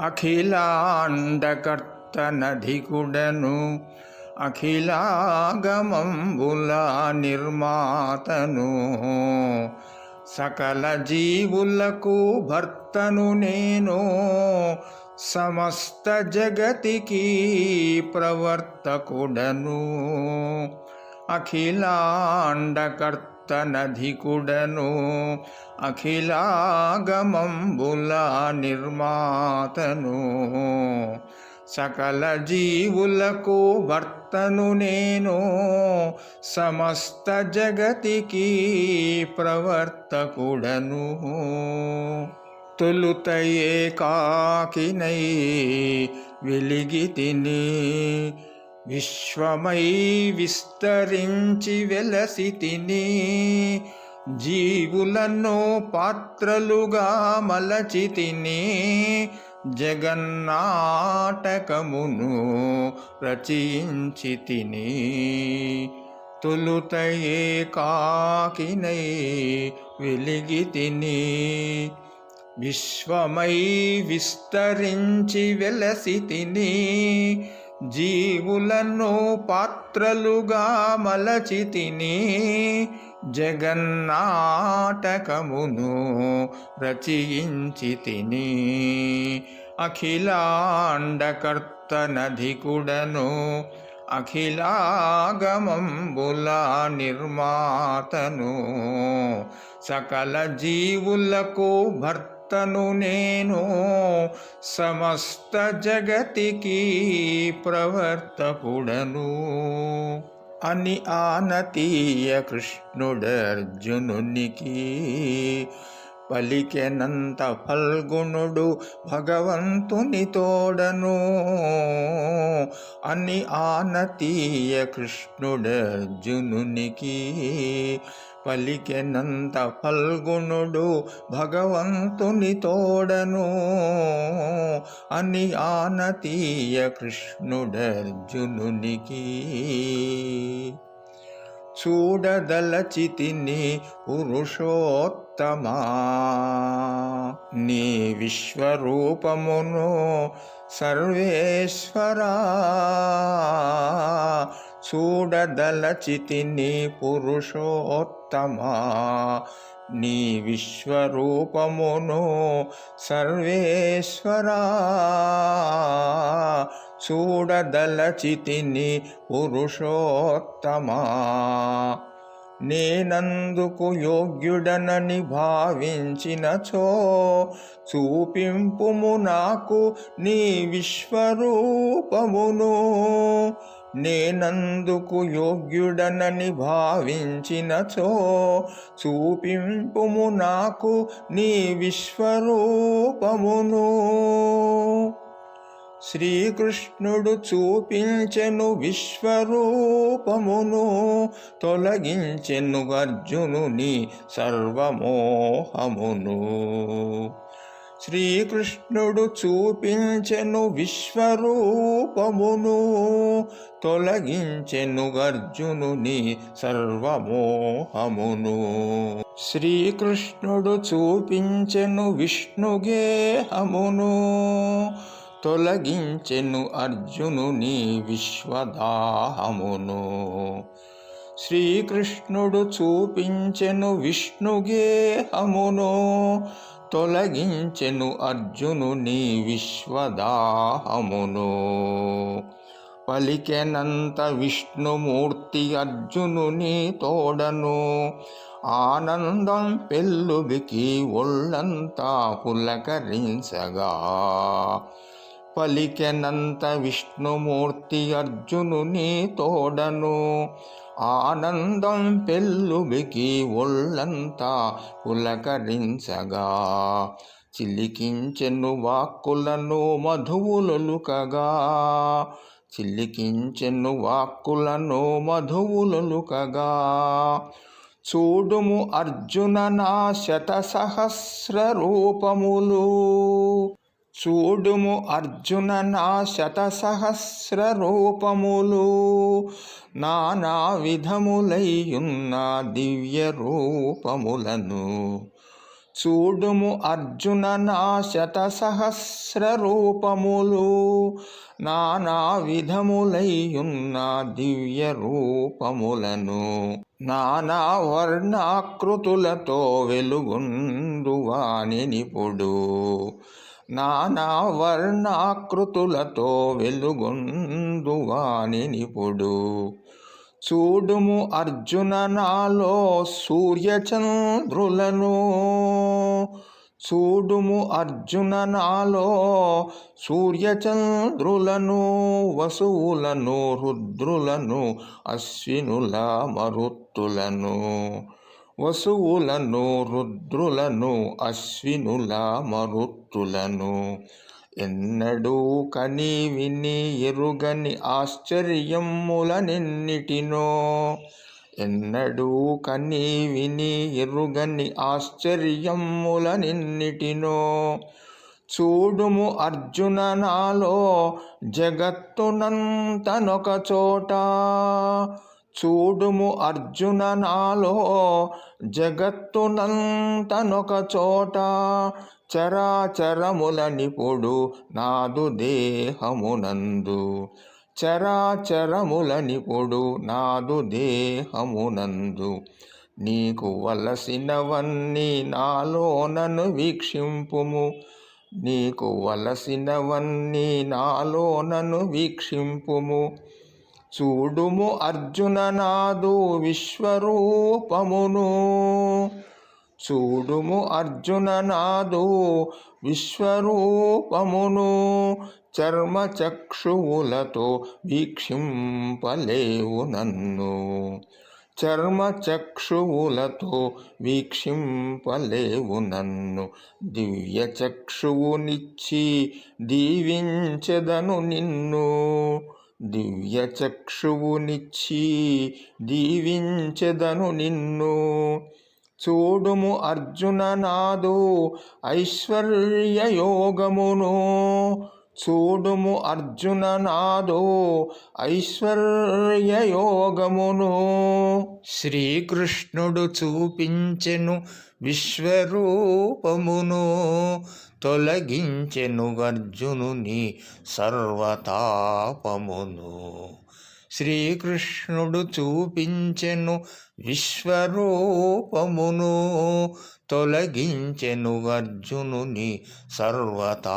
అఖిలాండకర్తనధికుడను అఖిలాగమంబుల నిర్మాతను సకల జీవులకు భర్తను నేను సమస్త జగతికి ప్రవర్తకుడను అఖిలాండకర్త అఖిలాండకర్తనధికుడను అఖిలాగమంబుల నిర్మాతను. సకల జీవులకు భర్తను నేను సమస్త జగతికి ప్రవర్తకుడను. తొలుత ఏకాకినై వెలిగి తిని విశ్వమై విస్తరించి వెలసి తిని జీవులను పాత్రలుగా మలచి తిని జగన్నాటకమును రచయించి తిని తొలుత ఏకాకినై వెలిగి తిని విశ్వమై విస్తరించి వెలసి తిని జీవులను పాత్రలుగా మలచి తిని జగన్నాటకమును రచయించి తిని అఖిలాండకర్తనధికుడను అఖిలాగమంబుల నిర్మాతను సకల జీవులకు భర్తను నేను సమస్త జగతికి ప్రవర్తకుడను. అని ఆనతీయ కృష్ణుడర్జునునికి పలికెనంత ఫల్గుణుడు భగవంతుని తోడను. అని ఆనతీయ కృష్ణుడర్జునునికి పలికెనంత ఫల్గుణుడు భగవంతుని తోడను. అని ఆనతీయ కృష్ణుడర్జునునికి చూడదలచితిని పురుషోత్తమా. నీ విశ్వరూపమును సర్వేశ్వరా. చూడదలచితిని పురుషోత్తమా? నీ విశ్వరూపమును సర్వేశ్వరా. చూడదలచితిని పురుషోత్తమా? నేనందుకు యోగ్యుడనని భావించినచో? చూపింపుము నాకు నీ విశ్వరూపమును. నేనందుకు యోగ్యుడనని భావించినచో చూపింపుము నాకు నీ విశ్వరూపమును. శ్రీకృష్ణుడు చూపించెను విశ్వరూపమును తొలగించెను అర్జునుని సర్వమోహమును. శ్రీకృష్ణుడు చూపించెను విశ్వరూపమును తొలగించెను అర్జునుని సర్వమోహమును. శ్రీకృష్ణుడు చూపించెను విష్ణుగేహమును తొలగించెను అర్జునుని విశ్వదాహమును. శ్రీకృష్ణుడు చూపించెను విష్ణుగేహమును తొలగించెను అర్జునుని విశ్వదాహమును. పలికెనంత విష్ణుమూర్తి అర్జునుని తోడను. ఆనందం పెళ్ళుబికి ఒళ్ళంతా పులకరించగా. పలికెనంత విష్ణుమూర్తి అర్జునుని తోడను. ఆనందం పెళ్ళుబికి ఒళ్ళంతా పులకరించగా. చిలికించెను వాక్కులను మధువులొలుకగా. చిలికించెను వాక్కులను మధువులొలుకగా. చూడుము అర్జున నా శత సహస్ర రూపములు చూడుము అర్జున నా శత సహస్ర రూపములు నానా విధములయ్యున్న దివ్య రూపములను చూడుము అర్జున నా శత సహస్ర రూపములు నానా విధములయ్యున్న దివ్య రూపములను నానా వర్ణాకృతులతో వెలుగుండువాని నిపుడు నానా వర్ణాకృతులతో వెలుగొందువాని నిపుడు చూడుము అర్జున నాలో సూర్యచంద్రులను. చూడుము అర్జున నాలో సూర్యచంద్రులను వసువులను రుద్రులను అశ్వినుల మరుత్తులను. వసువులను రుద్రులను అశ్వినుల మరుత్తులను. ఎన్నడూ కని విని ఎరుగని ఆశ్చర్యములనెన్నిటినో. ఎన్నడూ కని విని ఎరుగని ఆశ్చర్యములనెన్నిటినో. చూడుము అర్జున నాలో జగత్తునంతనొక చోట. చూడుము అర్జున నాలో జగత్తునంతనొక చోట. చరాచరముల నిపుడు నాదు. దేహమునందు చరాచరముల నిపుడు నాదు. దేహమునందు నీకు వలసినవన్నీ నాలోనను వీక్షింపుము. నీకు వలసినవన్నీ నాలోనను వీక్షింపుము. చూడుము అర్జున నాదు విశ్వరూపమును. చూడుము అర్జున నాదు విశ్వరూపమును. చర్మచక్షువులతో వీక్షింపలేవు నన్ను. చర్మచక్షువులతో వీక్షింపలేవు నన్ను. దివ్య చక్షువునిచ్చి దీవించెదను నిన్ను. దివ్యచక్షువునిచ్చి దీవించెదను నిన్ను. చూడుము అర్జున నాదు ఐశ్వర్యయోగమును. చూడుము అర్జున నాదో ఐశ్వర్యయోగమును. శ్రీకృష్ణుడు చూపించెను విశ్వరూపమును తొలగించెను అర్జునుని సర్వతాపమును. శ్రీకృష్ణుడు చూపించెను విశ్వరూపమును తొలగించెను అర్జునుని సర్వతాపమును.